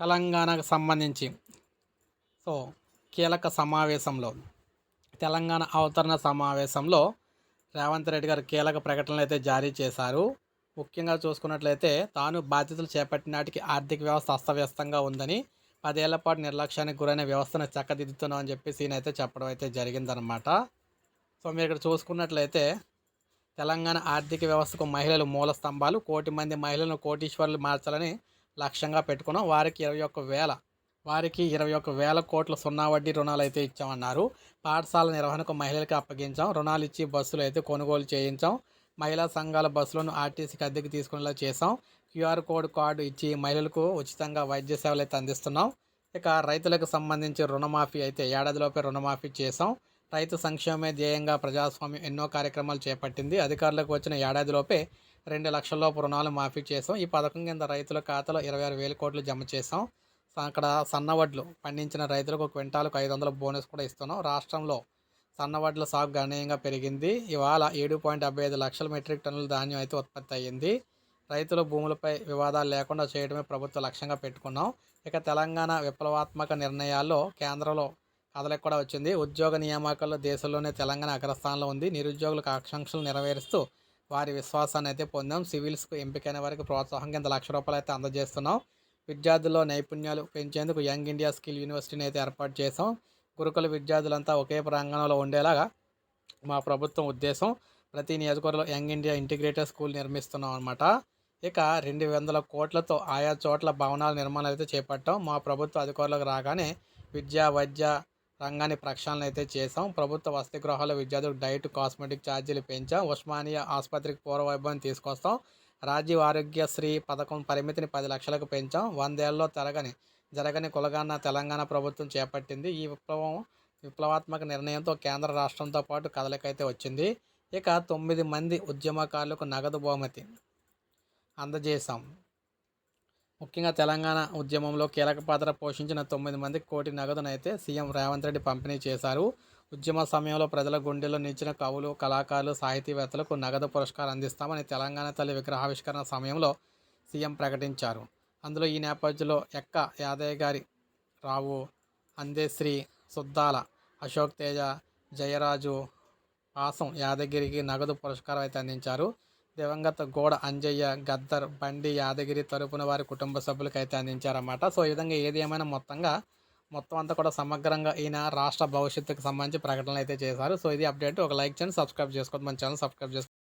తెలంగాణకు సంబంధించి. సో కీలక సమావేశంలో తెలంగాణ అవతరణ సమావేశంలో రేవంత్ రెడ్డి గారు కీలక ప్రకటనలు అయితే జారీ చేశారు. ముఖ్యంగా చూసుకున్నట్లయితే తాను బాధ్యతలు చేపట్టిన నాటికి ఆర్థిక వ్యవస్థ అస్తవ్యస్తంగా ఉందని పదేళ్ళ పాటు నిర్లక్ష్యానికి గురైన వ్యవస్థను చక్కదిద్దుతున్నామని చెప్పేసి ఈయన అయితే చెప్పడం అయితే జరిగిందనమాట సో మీరు ఇక్కడ చూసుకున్నట్లయితే తెలంగాణ ఆర్థిక వ్యవస్థకు మహిళలు మూల స్తంభాలు కోటి మంది మహిళలను కోటీశ్వరులు మార్చాలని లక్ష్యంగా పెట్టుకున్నాం. వారికి ఇరవై ఒక్క వేల వారికి ఇరవై ఒక్క వేల కోట్ల సున్నా వడ్డీ రుణాలు అయితే ఇచ్చామన్నారు. పాఠశాల నిర్వహణకు మహిళలకు అప్పగించాం. రుణాలు ఇచ్చి బస్సులు అయితే కొనుగోలు చేయించాం. మహిళా సంఘాల బస్సులను ఆర్టీసీకి అద్దెకి తీసుకునేలా చేసాం క్యూఆర్ కోడ్ కార్డు ఇచ్చి మహిళలకు ఉచితంగా వైద్య సేవలు అయితే అందిస్తున్నాం. ఇక రైతులకు సంబంధించి రుణమాఫీ అయితే ఏడాదిలోపే రుణమాఫీ చేసాం రైతు సంక్షేమమే ధ్యేయంగా ప్రజాస్వామ్యం ఎన్నో కార్యక్రమాలు చేపట్టింది. అధికారులకు వచ్చిన ఏడాదిలోపే రెండు లక్షల లోపు రుణాలు మాఫీ చేసాం. ఈ పథకం కింద రైతుల ఖాతాలో ఇరవై ఆరు వేల కోట్లు జమ చేసాం. అక్కడ సన్నవడ్లు పండించిన రైతులకు క్వింటాలకు ఐదు వందల బోనస్ కూడా ఇస్తున్నాం. రాష్ట్రంలో సన్నవడ్ల సాగు గణనీయంగా పెరిగింది. ఇవాళ ఏడు పాయింట్ డెబ్బై ఐదు లక్షల మెట్రిక్ టన్నుల ధాన్యం అయితే ఉత్పత్తి అయ్యింది. రైతుల భూములపై వివాదాలు లేకుండా చేయడమే ప్రభుత్వ లక్ష్యంగా పెట్టుకున్నాం. ఇక తెలంగాణ విప్లవాత్మక నిర్ణయాల్లో కేంద్రంలో కథలకు కూడా వచ్చింది. ఉద్యోగ నియామకాల్లో దేశంలోనే తెలంగాణ అగ్రస్థానంలో ఉంది. నిరుద్యోగులకు ఆకాంక్షలు నెరవేరుస్తూ వారి విశ్వాసాన్ని అయితే పొందాం. సివిల్స్కు ఎంపికైన వారికి ప్రోత్సాహం కింద లక్ష రూపాయలు అయితే అందజేస్తున్నాం. విద్యార్థుల్లో నైపుణ్యాలు పెంచేందుకు యంగ్ ఇండియా స్కిల్ యూనివర్సిటీని అయితే ఏర్పాటు చేసాం గురుకుల విద్యార్థులంతా ఒకే ప్రాంగణంలో ఉండేలాగా మా ప్రభుత్వం ఉద్దేశం ప్రతి నియోజకవర్గంలో యంగ్ ఇండియా ఇంటిగ్రేటెడ్ స్కూల్ నిర్మిస్తున్నాం అనమాట ఇక రెండు వందల కోట్లతో ఆయా చోట్ల భవనాల నిర్మాణాలు అయితే చేపట్టాం. మా ప్రభుత్వ అధికారులకు రాగానే విద్యా వైద్య రంగాన్ని ప్రక్షాళన అయితే చేశాం. ప్రభుత్వ వసతి గృహాల విద్యార్థులకు డైట్ కాస్మెటిక్ ఛార్జీలు పెంచాం. ఉస్మానియా ఆసుపత్రికి పూర్వవైభవం తీసుకొస్తాం. రాజీవ్ ఆరోగ్యశ్రీ పథకం పరిమితిని పది లక్షలకు పెంచాం. వందేళ్ళలో తరగని జరగని కులగాన తెలంగాణ ప్రభుత్వం చేపట్టింది. ఈ విప్లవం విప్లవాత్మక నిర్ణయంతో కేంద్ర రాష్ట్రంతో పాటు కదలికైతే వచ్చింది. ఇక తొమ్మిది మంది ఉద్యమకారులకు నగదు బహుమతి అందజేశాం. ముఖ్యంగా తెలంగాణ ఉద్యమంలో కీలక పాత్ర పోషించిన తొమ్మిది మంది కోటి నగదునైతే సీఎం రేవంత్ రెడ్డి పంపిణీ చేశారు. ఉద్యమ సమయంలో ప్రజల గుండెల్లో నిలిచిన కవులు కళాకారులు సాహితీవేత్తలకు నగదు పురస్కారం అందిస్తామని తెలంగాణ తల్లి విగ్రహావిష్కరణ సమయంలో సీఎం ప్రకటించారు. అందులో ఈ నేపథ్యంలో ఎక్క యాదయ్య గారి రావు అందేశ్రీ సుద్దాల అశోక్ తేజ జయరాజు పాసం యాదగిరికి నగదు పురస్కారం అయితే అందించారు. దివంగత గోడ అంజయ్య గద్దర్ బండి యాదగిరి తరపున వారి కుటుంబ సభ్యులకు అయితే అందించారన్నమాట. సో ఈ విధంగా ఏది ఏమైనా మొత్తంగా మొత్తం అంతా కూడా సమగ్రంగా ఈయన రాష్ట్ర భవిష్యత్తుకు సంబంధించి ప్రకటనలు అయితే చేశారు. సో ఇది అప్డేట్. ఒక లైక్ చేయండి సబ్స్క్రైబ్ చేసుకోండి మన ఛానల్ సబ్స్క్రైబ్ చేసుకోండి